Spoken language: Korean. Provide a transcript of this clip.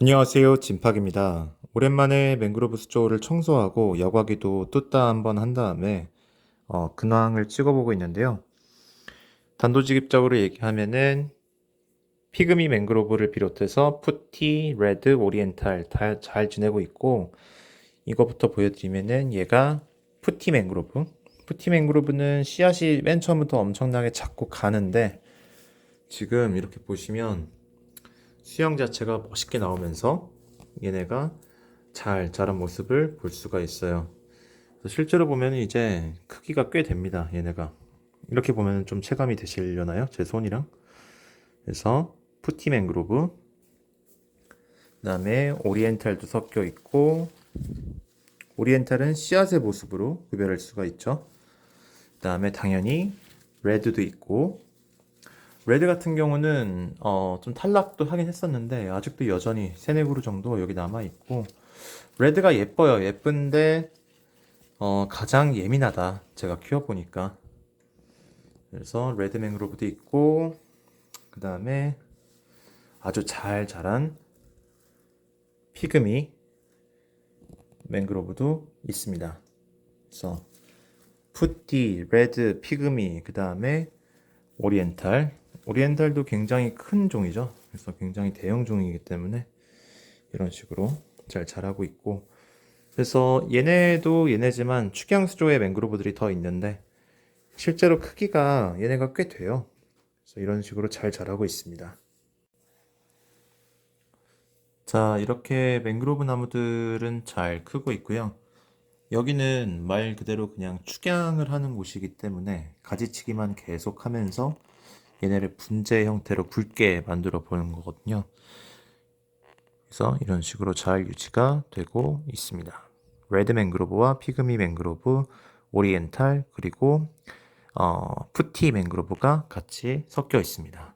안녕하세요. 진팍입니다. 오랜만에 맹그로브 수조를 청소하고 여과기도 뚜따 한번 한 다음에 어, 근황을 찍어보고 있는데요. 단도직입적으로 얘기하면은 피그미 맹그로브를 비롯해서 푸티, 레드, 오리엔탈 다 잘 지내고 있고 이거부터 보여드리면은 얘가 푸티 맹그로브. 푸티 맹그로브는 씨앗이 맨 처음부터 엄청나게 자꾸 가는데 지금 이렇게 보시면 수영 자체가 멋있게 나오면서 얘네가 잘 자란 모습을 볼 수가 있어요. 실제로 보면 이제 크기가 꽤 됩니다. 얘네가 이렇게 보면 좀 체감이 되시려나요? 제 손이랑 그래서 푸티 맹그로브 그다음에 오리엔탈도 섞여 있고 오리엔탈은 씨앗의 모습으로 구별할 수가 있죠. 그다음에 당연히 레드도 있고 레드 같은 경우는 어, 좀 탈락도 하긴 했었는데 아직도 여전히 세네 그루 정도 여기 남아 있고 레드가 예뻐요. 예쁜데 어, 가장 예민하다. 제가 키워 보니까 그래서 레드 맹그로브도 있고 그 다음에 아주 잘 자란 피그미 맹그로브도 있습니다. 그래서 푸띠, 레드, 피그미, 그 다음에 오리엔탈. 오리엔탈도 굉장히 큰 종이죠. 그래서 굉장히 대형 종이기 때문에 이런 식으로 잘 자라고 있고. 그래서 얘네도 얘네지만 축양수조의 맹그로브들이 더 있는데 실제로 크기가 얘네가 꽤 돼요. 그래서 이런 식으로 잘 자라고 있습니다. 자, 이렇게 맹그로브 나무들은 잘 크고 있고요. 여기는 말 그대로 그냥 축양을 하는 곳이기 때문에 가지치기만 계속 하면서 얘네를 분재 형태로 굵게 만들어 보는 거거든요. 그래서 이런 식으로 잘 유지가 되고 있습니다. 레드 맹그로브와 피그미 맹그로브, 오리엔탈 그리고 어, 푸티 맹그로브가 같이 섞여 있습니다.